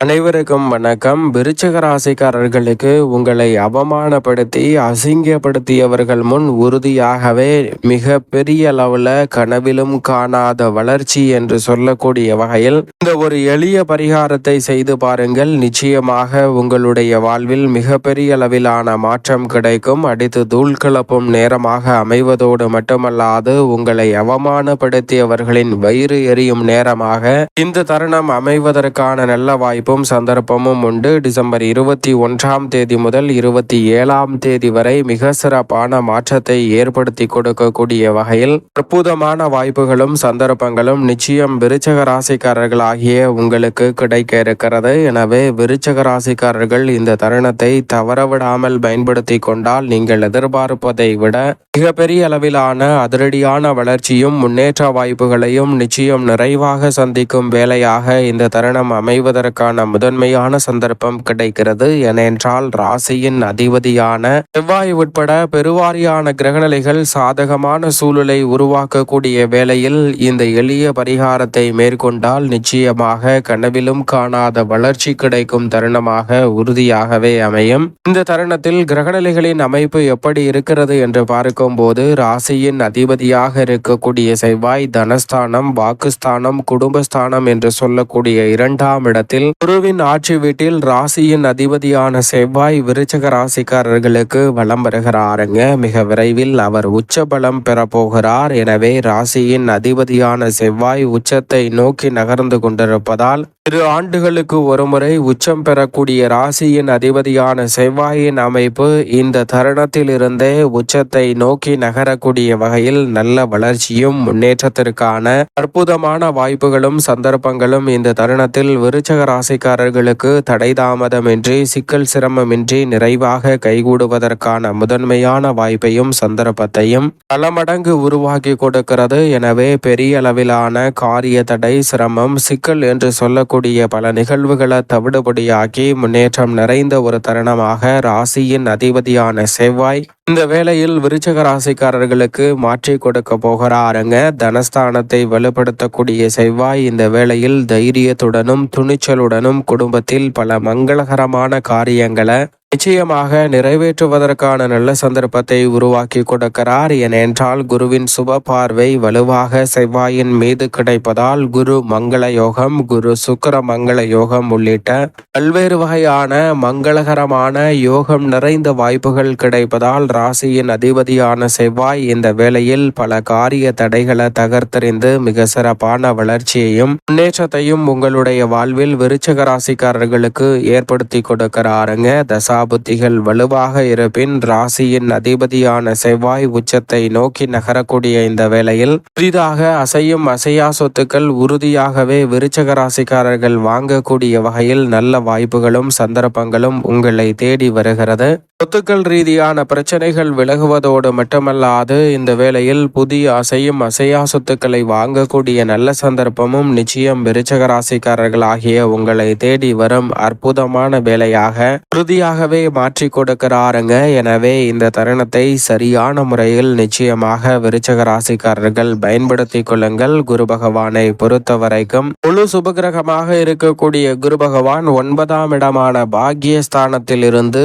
அனைவருக்கும் வணக்கம். விருச்சக ராசிக்காரர்களுக்கு உங்களை அவமானப்படுத்தி அசிங்கப்படுத்தியவர்கள் முன் உறுதியாகவே மிக பெரிய அளவில் கனவிலும் காணாத வளர்ச்சி என்று சொல்லக்கூடிய வகையில் இந்த ஒரு எளிய பரிகாரத்தை செய்து பாருங்கள். நிச்சயமாக உங்களுடைய வாழ்வில் மிக பெரிய அளவிலான மாற்றம் கிடைக்கும். அடித்து தூள் கிளப்பும் நேரமாக அமைவதோடு மட்டுமல்லாது உங்களை அவமானப்படுத்தியவர்களின் வயிறு எரியும் நேரமாக இந்த தருணம் அமைவதற்கான நல்ல வாய்ப்பு வாய்ப்பும் சந்தர்ப்பமும் உண்டு. டிசம்பர் இருபத்தி ஒன்றாம் தேதி முதல் இருபத்தி ஏழாம் தேதி வரை மிக சிறப்பான மாற்றத்தை ஏற்படுத்தி கொடுக்கக்கூடிய வகையில் அற்புதமான வாய்ப்புகளும் சந்தர்ப்பங்களும் நிச்சயம் விருச்சக ராசிக்காரர்கள் ஆகிய உங்களுக்கு கிடைக்க இருக்கிறது. எனவே விருச்சக ராசிக்காரர்கள் இந்த தருணத்தை தவறவிடாமல் பயன்படுத்தி கொண்டால் நீங்கள் எதிர்பார்ப்பதை விட மிகப்பெரிய அளவிலான அதிரடியான வளர்ச்சியும் முன்னேற்ற வாய்ப்புகளையும் நிச்சயம் நிறைவாக சந்திக்கும் வேலையாக இந்த தருணம் அமைவதற்கான முதன்மையான சந்தர்ப்பம் கிடைக்கிறது. ஏனென்றால் ராசியின் அதிபதியான செவ்வாய் உட்பட பெருவாரியான கிரகநிலைகள் சாதகமான சூழலை உருவாக்கக்கூடிய வேளையில் இந்த எளிய பரிகாரத்தை மேற்கொண்டால் நிச்சயமாக கனவிலும் காணாத வளர்ச்சி கிடைக்கும் தருணமாக உறுதியாகவே அமையும். இந்த தருணத்தில் கிரகநிலைகளின் அமைப்பு எப்படி இருக்கிறது என்று பார்க்கும் போது ராசியின் அதிபதியாக இருக்கக்கூடிய செவ்வாய் தனஸ்தானம் வாக்குஸ்தானம் குடும்பஸ்தானம் என்று சொல்லக்கூடிய இரண்டாம் இடத்தில் குருவின் ஆட்சி வீட்டில் ராசியின் அதிபதியான செவ்வாய் விருச்சக ராசிக்காரர்களுக்கு வளம் வருகிறாருங்க மிக விரைவில் அவர் உச்ச பலம் பெறப்போகிறார். எனவே ராசியின் அதிபதியான செவ்வாய் உச்சத்தை நோக்கி நகர்ந்து கொண்டிருப்பதால் இரு ஆண்டுகளுக்கு ஒருமுறை உச்சம் பெறக்கூடிய ராசியின் அதிபதியான செவ்வாயின் அமைப்பு இந்த தருணத்திலிருந்தே உச்சத்தை நோக்கி நகரக்கூடிய வகையில் நல்ல வளர்ச்சியும் முன்னேற்றத்திற்கான அற்புதமான வாய்ப்புகளும் சந்தர்ப்பங்களும் இந்த தருணத்தில் விருச்சக ராசிக்காரர்களுக்கு தடை தாமதமின்றி சிக்கல் சிரமமின்றி நிறைவாக கைகூடுவதற்கான முதன்மையான வாய்ப்பையும் சந்தர்ப்பத்தையும் பல மடங்கு உருவாக்கி கொடுக்கிறது. எனவே பெரிய அளவிலான காரிய தடை சிரமம் சிக்கல் என்று சொல்லக்கூடிய நடக்கக்கூடிய பல நிகழ்வுகளை தவிடுபடியாக்கி முன்னேற்றம் நிறைந்த ஒரு தருணமாக ராசியின் அதிபதியான செவ்வாய் இந்த வேளையில் விருச்சக ராசிக்காரர்களுக்கு மாற்றி கொடுக்க போகிறாருங்க. தனஸ்தானத்தை வலுப்படுத்தக்கூடிய செவ்வாய் இந்த வேளையில் தைரியத்துடனும் துணிச்சலுடனும் குடும்பத்தில் பல மங்களகரமான காரியங்களை நிச்சயமாக நிறைவேற்றுவதற்கான நல்ல சந்தர்ப்பத்தை உருவாக்கி கொடுக்கிறார். ஏனென்றால் குருவின் சுப பார்வை வலுவாக செவ்வாயின் மீது கிடைப்பதால் குரு மங்கள யோகம் குரு சுக்கர மங்கள யோகம் உள்ளிட்ட பல்வேறு வகையான மங்களகரமான யோகம் நிறைந்த வாய்ப்புகள் கிடைப்பதால் ராசியின் அதிபதியான செவ்வாய் இந்த வேளையில் பல காரிய தடைகளை தகர்த்தறிந்து மிக சிறப்பான வளர்ச்சியையும் முன்னேற்றத்தையும் உங்களுடைய வாழ்வில் விருச்சக ராசிக்காரர்களுக்கு ஏற்படுத்தி கொடுக்கிறாருங்க. தசா புத்திகள் வலுவாக இருப்பின் ராசியின் அதிபதியான செவ்வாய் உச்சத்தை நோக்கி நகரக்கூடிய இந்த வேளையில் புதிதாக அசையும் அசையா சொத்துக்கள் உறுதியாகவே விருச்சக ராசிக்காரர்கள் வாங்கக்கூடிய வகையில் நல்ல வாய்ப்புகளும் சந்தர்ப்பங்களும் உங்களை தேடி வருகிறது. சொத்துக்கள் ரீதியான பிரச்சனைகள் விலகுவதோடு மட்டுமல்லாது இந்த வேளையில் புதிய அசையும் அசையா சொத்துக்களை வாங்கக்கூடிய நல்ல சந்தர்ப்பமும் நிச்சயம் விருச்சக ராசிக்காரர்கள் ஆகிய உங்களை தேடி வரும் அற்புதமான வேலையாக உறுதியாகவே மாற்றி கொடுக்கிறாருங்க. எனவே இந்த தருணத்தை சரியான முறையில் நிச்சயமாக விருச்சக ராசிக்காரர்கள் பயன்படுத்திக் கொள்ளுங்கள். குரு பகவானை பொறுத்த வரைக்கும் முழு சுபகிரகமாக இருக்கக்கூடிய குரு பகவான் ஒன்பதாம் இடமான பாக்கியஸ்தானத்தில் இருந்து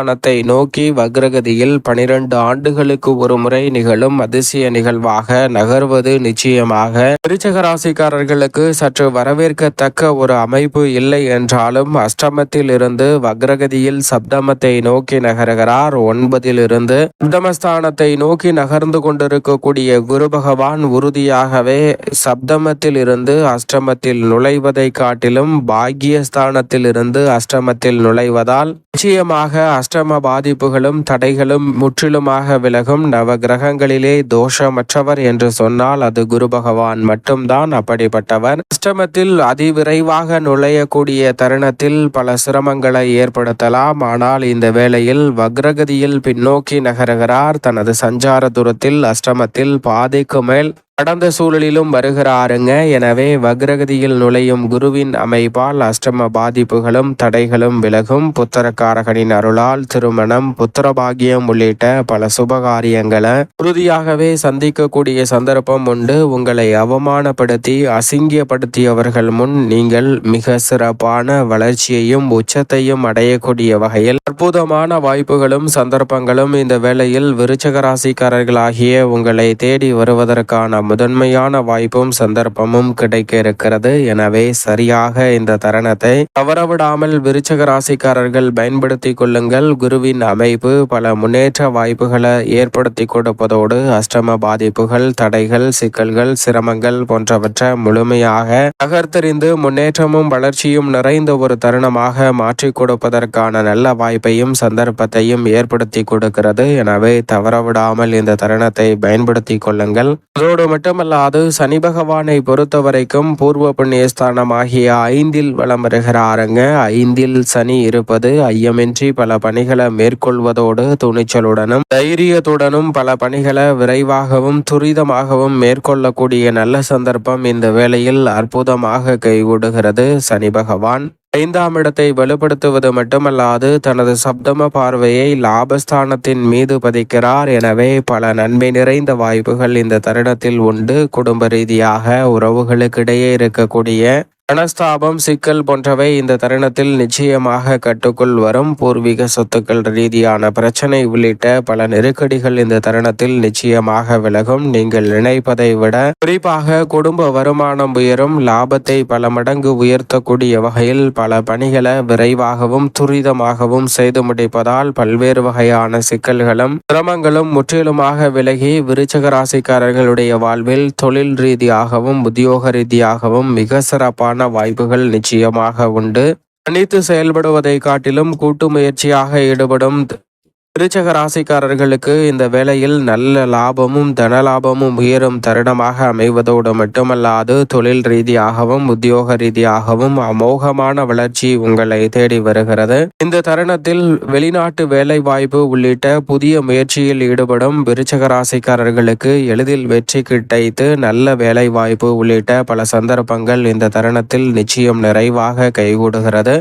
அஷ்டமஸ்தானத்தை நோக்கி வக்ரகதியில் பனிரெண்டு ஆண்டுகளுக்கு ஒரு முறை நிகழும் அதிசய நிகழ்வாக நகர்வது நிச்சயமாக. விருச்சக ராசிக்காரர்களுக்கு சற்று வரவேற்கத்தக்க ஒரு அமைப்பு இல்லை என்றாலும் அஷ்டமத்தில் இருந்து வக்ரகதியில் சப்தமத்தை நோக்கி நகர்கிறார் ஒன்பதில் இருந்து சப்தமஸ்தானத்தை நோக்கி நகர்ந்து கொண்டிருக்கக்கூடிய குரு பகவான் உறுதியாகவே சப்தமத்தில் இருந்து அஷ்டமத்தில் நுழைவதை காட்டிலும் பாக்கியஸ்தானத்தில் இருந்து அஷ்டமத்தில் நுழைவதால் நிச்சயமாக அஷ்டம பாதிப்புகளும் தடைகளும் முற்றிலுமாக விலகும். நவ கிரகங்களிலே தோஷமற்றவர் என்று சொன்னால் அது குரு பகவான் மட்டும்தான் அப்படிப்பட்டவர். அஷ்டமத்தில் அதிவிரைவாக நுழையக்கூடிய தருணத்தில் பல சிரமங்களை ஏற்படுத்தலாம். ஆனால் இந்த வேளையில் வக்ரகதியில் பின்னோக்கி நகருகிறார். தனது சஞ்சார தூரத்தில் அஷ்டமத்தில் பாதைக்கு மேல் கடந்த சூழலிலும் வருகிறாருங்க எனவே வக்ரகதியில் நுழையும் குருவின் அமைப்பால் அஷ்டம பாதிப்புகளும் தடைகளும் விலகும். புத்திரக்காரகனின் அருளால் திருமணம் புத்திரபாகியம் உள்ளிட்ட பல சுபகாரியங்களை உறுதியாகவே சந்திக்கக்கூடிய சந்தர்ப்பம் உண்டு. உங்களை அவமானப்படுத்தி அசிங்கியப்படுத்தியவர்கள் முன் நீங்கள் மிக சிறப்பான வளர்ச்சியையும் உச்சத்தையும் அடையக்கூடிய வகையில் அற்புதமான வாய்ப்புகளும் சந்தர்ப்பங்களும் இந்த வேளையில் விருச்சக ராசிக்காரர்களாகிய உங்களை தேடி வருவதற்கான முதன்மையான வாய்ப்பும் சந்தர்ப்பமும் கிடைக்க இருக்கிறது. எனவே சரியாக இந்த தருணத்தை தவறவிடாமல் விருச்சக ராசிக்காரர்கள் பயன்படுத்தி கொள்ளுங்கள். குருவின் அமைப்பு பல முன்னேற்ற வாய்ப்புகளை ஏற்படுத்தி கொடுப்பதோடு அஷ்டம பாதிப்புகள் தடைகள் சிக்கல்கள் சிரமங்கள் போன்றவற்றை முழுமையாக தகர்த்தெறிந்து முன்னேற்றமும் வளர்ச்சியும் நிறைந்த ஒரு தருணமாக மாற்றிக் கொடுப்பதற்கான நல்ல வாய்ப்பையும் சந்தர்ப்பத்தையும் ஏற்படுத்தி கொடுக்கிறது. எனவே தவறவிடாமல் இந்த தருணத்தை பயன்படுத்தி கொள்ளுங்கள். அதோடு மட்டுமல்லாது சனி பகவானை பொறுத்த வரைக்கும் பூர்வ புண்ணியஸ்தானமாகிய ஐந்தில் வலம் வருகிறாருங்க. ஐந்தில் சனி இருப்பது ஐயமின்றி பல பணிகளை மேற்கொள்வதோடு துணிச்சலுடனும் தைரியத்துடனும் பல பணிகளை விரைவாகவும் துரிதமாகவும் மேற்கொள்ளக்கூடிய நல்ல சந்தர்ப்பம் இந்த வேளையில் அற்புதமாக கைவிடுகிறது சனி பகவான். ஐந்தாம் இடத்தை வலுப்படுத்துவது மட்டுமல்லாது தனது சப்தம பார்வையை லாபஸ்தானத்தின் மீது பதிக்கிறார். எனவே பல நன்மை நிறைந்த வாய்ப்புகள் இந்த தருணத்தில் உண்டு. குடும்ப ரீதியாக உறவுகளுக்கிடையே இருக்கக்கூடிய மனஸ்தாபம் சிக்கல் போன்றவை இந்த தருணத்தில் நிச்சயமாக கட்டுக்குள் வரும். பூர்வீக சொத்துக்கள் ரீதியான பிரச்சனை உள்ளிட்ட பல நெருக்கடிகள் இந்த தருணத்தில் நிச்சயமாக விலகும். நீங்கள் நினைப்பதை விட குறிப்பாக குடும்ப வருமானம் உயரும். லாபத்தை பல மடங்கு உயர்த்தக்கூடிய வகையில் பல பணிகளை விரைவாகவும் துரிதமாகவும் செய்து முடிப்பதால் பல்வேறு வகையான சிக்கல்களும் சிரமங்களும் முற்றிலுமாக விலகி விருச்சக ராசிக்காரர்களுடைய வாழ்வில் தொழில் ரீதியாகவும் உத்தியோக ரீதியாகவும் மிக சிறப்பான வாய்ப்புகள் நிச்சயமாக உண்டு. தனித்து செயல்படுவதை காட்டிலும் கூட்டு முயற்சியாக ஈடுபடும் விருச்சக ராசிக்காரர்களுக்கு இந்த வேளையில் நல்ல லாபமும் தன லாபமும் உயரும் தருணமாக அமைவதோடு மட்டுமல்லாது தொழில் ரீதியாகவும் உத்தியோக ரீதியாகவும் அமோகமான வளர்ச்சி உங்களை தேடி வருகிறது. இந்த தருணத்தில் வெளிநாட்டு வேலை வாய்ப்பு உள்ளிட்ட புதிய முயற்சியில் ஈடுபடும் விருச்சக ராசிக்காரர்களுக்கு எளிதில் வெற்றி கிடைத்து நல்ல வேலை வாய்ப்பு உள்ளிட்ட பல சந்தர்ப்பங்கள் இந்த தருணத்தில் நிச்சயம் நிறைவாக கைகூடுகிறது.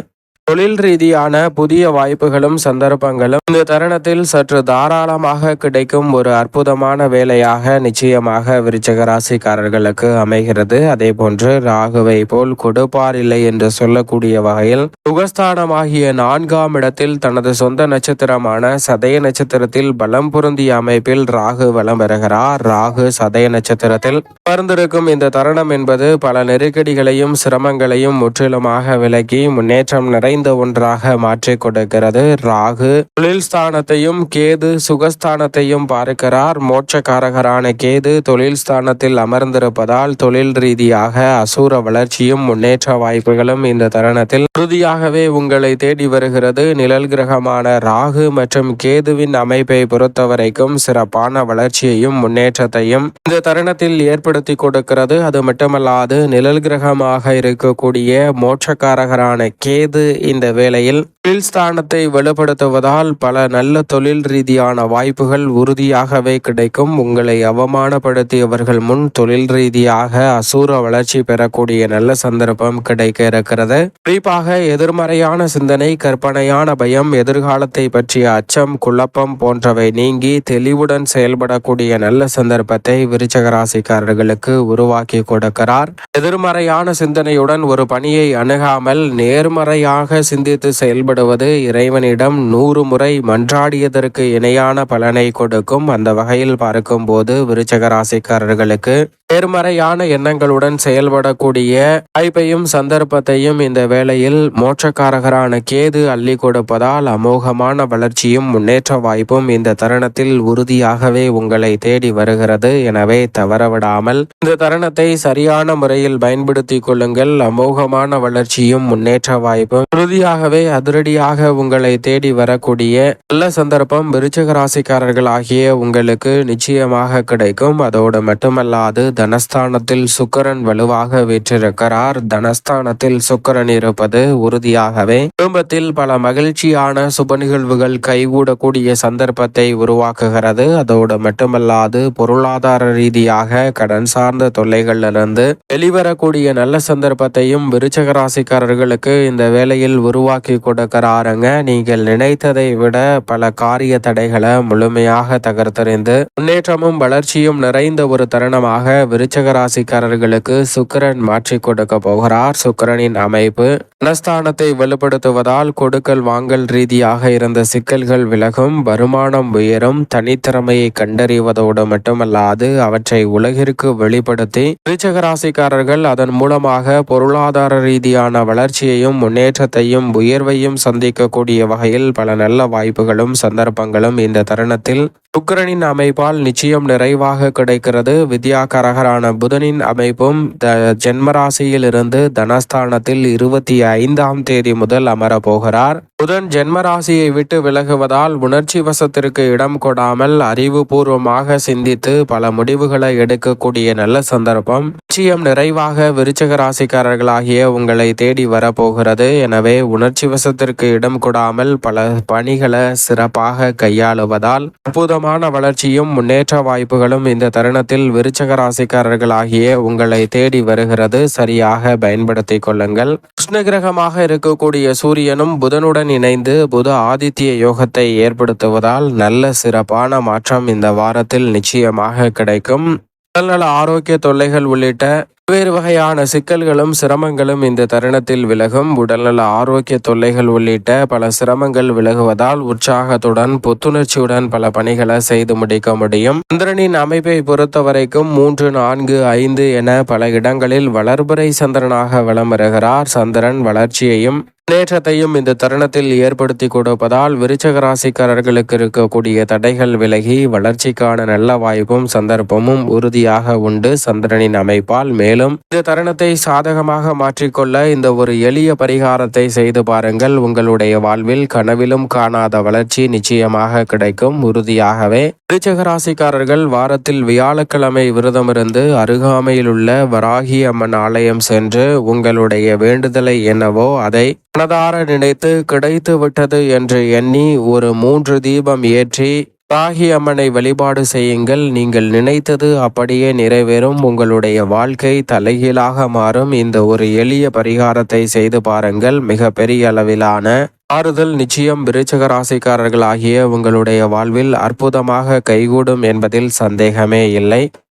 தொழில் ரீதியான புதிய வாய்ப்புகளும் சந்தர்ப்பங்களும் இந்த தருணத்தில் சற்று தாராளமாக கிடைக்கும் ஒரு அற்புதமான வேலையாக நிச்சயமாக விருச்சக ராசிக்காரர்களுக்கு அமைகிறது. அதே போன்று ராகுவை போல் கொடுப்பார் இல்லை என்று சொல்லக்கூடிய வகையில் சுகஸ்தானமாகிய நான்காம் இடத்தில் தனது சொந்த நட்சத்திரமான சதய நட்சத்திரத்தில் பலம் பொருந்திய அமைப்பில் ராகு வலம் பெறுகிறார். ராகு சதய நட்சத்திரத்தில் பறந்திருக்கும் இந்த தருணம் என்பது பல நெருக்கடிகளையும் சிரமங்களையும் முற்றிலுமாக விலக்கி முன்னேற்றம் நிறைந்த நிறைந்த ஒன்றாக மாற்றிக் கொடுக்கிறது. ராகு தொழில் ஸ்தானத்தையும் கேது சுகஸ்தானத்தையும் பார்க்கிறார். மோட்சக்காரகரான கேது தொழில் ஸ்தானத்தில் அமர்ந்திருப்பதால் தொழில் ரீதியாக அசூர வளர்ச்சியும் முன்னேற்ற வாய்ப்புகளும் இந்த தருணத்தில் உறுதியாகவே உங்களை தேடி வருகிறது. நிழல் கிரகமான ராகு மற்றும் கேதுவின் அமைப்பை பொறுத்தவரைக்கும் சிறப்பான வளர்ச்சியையும் முன்னேற்றத்தையும் இந்த தருணத்தில் ஏற்படுத்தி கொடுக்கிறது. அது மட்டுமல்லாது நிழல் கிரகமாக இருக்கக்கூடிய மோட்சக்காரகரான கேது இந்த வேளையில் தொழில் ஸ்தானத்தை வலுப்படுத்துவதால் பல நல்ல தொழில் ரீதியான வாய்ப்புகள் உறுதியாகவே கிடைக்கும். உங்களை அவமானப்படுத்தியவர்கள் முன் தொழில் ரீதியாக அசூர வளர்ச்சி பெறக்கூடிய நல்ல சந்தர்ப்பம் கிடைக்க இருக்கிறது. குறிப்பாக எதிர்மறையான சிந்தனை கற்பனையான பயம் எதிர்காலத்தை பற்றிய அச்சம் குழப்பம் போன்றவை நீங்கி தெளிவுடன் செயல்படக்கூடிய நல்ல சந்தர்ப்பத்தை விருச்சக ராசிக்காரர்களுக்கு உருவாக்கி கொடுக்கிறார். எதிர்மறையான சிந்தனையுடன் ஒரு பணியை அணுகாமல் நேர்மறையாக சிந்தித்து செயல்படுவது இறைவனிடம் நூறு முறை மன்றாடியதற்கு இணையான பலனை கொடுக்கும். அந்த வகையில் பார்க்கும்போது விருச்சக ராசிக்காரர்களுக்கு நேர்மறையான எண்ணங்களுடன் செயல்படக்கூடிய வாய்ப்பையும் சந்தர்ப்பத்தையும் இந்த வேளையில் மோட்சக்காரகரான கேது அள்ளி கொடுப்பதால் அமோகமான வளர்ச்சியும் முன்னேற்ற வாய்ப்பும் இந்த தருணத்தில் உறுதியாகவே உங்களை தேடி வருகிறது. எனவே தவறவிடாமல் இந்த தருணத்தை சரியான முறையில் பயன்படுத்திக் கொள்ளுங்கள். அமோகமான வளர்ச்சியும் முன்னேற்ற வாய்ப்பும் உறுதியாகவே அதிரடியாக உங்களை தேடி வரக்கூடிய நல்ல சந்தர்ப்பம் விருச்சக ராசிக்காரர்கள் ஆகிய உங்களுக்கு நிச்சயமாக கிடைக்கும். அதோடு மட்டுமல்லாது தனஸ்தானத்தில் சுக்கரன் வலுவாக வீற்றிருக்கிறார். தனஸ்தானத்தில் சுக்கரன் இருப்பது உறுதியாகவே குடும்பத்தில் பல மகிழ்ச்சியான சுப நிகழ்வுகள் கைகூடக்கூடிய சந்தர்ப்பத்தை உருவாக்குகிறது. அதோடு மட்டுமல்லாது பொருளாதார ரீதியாக கடன் சார்ந்த தொல்லைகளிலிருந்து வெளிவரக்கூடிய நல்ல சந்தர்ப்பத்தையும் விருச்சக ராசிக்காரர்களுக்கு இந்த வேலையில் உருவாக்கி கொடுக்கிறாருங்க. நீங்கள் நினைத்ததை விட பல காரிய தடைகளை முழுமையாக தகர்த்தறிந்து முன்னேற்றமும் வளர்ச்சியும் நிறைந்த ஒரு தருணமாக விருச்சக ராசிக்காரர்களுக்கு சுக்கிரன் மாற்றி கொடுக்க போகிறார். சுக்கிரனின் அமைப்பு மனஸ்தானத்தை வலுப்படுத்துவதால் கொடுக்கல் வாங்கல் ரீதியாக இருந்த சிக்கல்கள் விலகும். வருமானம் உயரும். தனித்திறமையை கண்டறிவதோடு மட்டுமல்லாது அவற்றை உலகிற்கு வெளிப்படுத்தி விருச்சக ராசிக்காரர்கள் அதன் மூலமாக பொருளாதார ரீதியான வளர்ச்சியையும் முன்னேற்றத்தையும் உயர்வையும் சந்திக்கக்கூடிய வகையில் பல நல்ல வாய்ப்புகளும் சந்தர்ப்பங்களும் இந்த தருணத்தில் சுக்கிரனின் அமைப்பால் நிச்சயம் நிறைவாக கிடைக்கிறது. வித்யாகரகரான புதனின் அமைப்பும் த ஜென்மராசியிலிருந்து தனஸ்தானத்தில் இருபத்தி ஐந்தாம் தேதி முதல் அமரப் போகிறார். புதன் ஜென்மராசியை விட்டு விலகுவதால் உணர்ச்சி வசத்திற்கு இடம் கொடாமல் அறிவுபூர்வமாக சிந்தித்து பல முடிவுகளை எடுக்கக்கூடிய நல்ல சந்தர்ப்பம். நிச்சயம் நிறைவாக விருச்சக ராசிக்காரர்களாகிய உங்களை தேடி வரப்போகிறது. எனவே உணர்ச்சி வசத்திற்கு இடம் கொடாமல் பல பணிகளை சிறப்பாக கையாளுவதால் அற்புதமான வளர்ச்சியும் முன்னேற்ற வாய்ப்புகளும் இந்த தருணத்தில் விருச்சக ராசிக்காரர்களாகிய உங்களை தேடி வருகிறது. சரியாக பயன்படுத்திக் கொள்ளுங்கள். கிருஷ்ண கிரகமாக இருக்கக்கூடிய சூரியனும் புதனுடன் இணைந்து புத ஆதித்ய யோகத்தை ஏற்படுத்துவதால் நல்ல சிறப்பான மாற்றம் இந்த வாரத்தில் நிச்சயமாக கிடைக்கும். உடல்நல ஆரோக்கிய தொல்லைகள் உள்ளிட்ட பல்வேறு வகையான சிக்கல்களும் சிரமங்களும் இந்த தருணத்தில் விலகும். உடல்நல ஆரோக்கிய தொல்லைகள் உள்ளிட்ட பல சிரமங்கள் விலகுவதால் உற்சாகத்துடன் புத்துணர்ச்சியுடன் பல பணிகளை செய்து முடிக்க முடியும். சந்திரனின் அமைப்பை பொறுத்த வரைக்கும் மூன்று நான்கு ஐந்து என பல இடங்களில் வளர்புரை சந்திரனாக வலம் வருகிறார் சந்திரன் வளர்ச்சியையும் முன்னேற்றத்தையும் இந்த தருணத்தில் ஏற்படுத்தி கொடுப்பதால் விருச்சக ராசிக்காரர்களுக்கு இருக்கக்கூடிய தடைகள் விலகி வளர்ச்சிக்கான நல்ல வாய்ப்பும் சந்தர்ப்பமும் உறுதியாக உண்டு. சந்திரனின் அமைப்பால் மேலும் இந்த தருணத்தை சாதகமாக மாற்றிக்கொள்ள இந்த ஒரு எளிய பரிகாரத்தை செய்து பாருங்கள். உங்களுடைய வாழ்வில் கனவிலும் காணாத வளர்ச்சி நிச்சயமாக கிடைக்கும். உறுதியாகவே விருச்சக ராசிக்காரர்கள் வாரத்தில் வியாழக்கிழமை விரதமிருந்து அருகாமையில் உள்ள வராகி அம்மன் ஆலயம் சென்று உங்களுடைய வேண்டுதலை என்னவோ அதை மனதார நினைத்து கிடைத்து விட்டது என்று எண்ணி ஒரு மூன்று தீபம் ஏற்றி தாகி அம்மனை வழிபாடு செய்யுங்கள். நீங்கள் நினைத்தது அப்படியே நிறைவேறும். உங்களுடைய வாழ்க்கை தலைகீழாக மாறும். இந்த ஒரு எளிய பரிகாரத்தை செய்து பாருங்கள். மிக பெரிய அளவிலான ஆறுதல் நிச்சயம் விருச்சக ராசிக்காரர்கள் ஆகிய உங்களுடைய வாழ்வில் அற்புதமாக கைகூடும் என்பதில் சந்தேகமே இல்லை.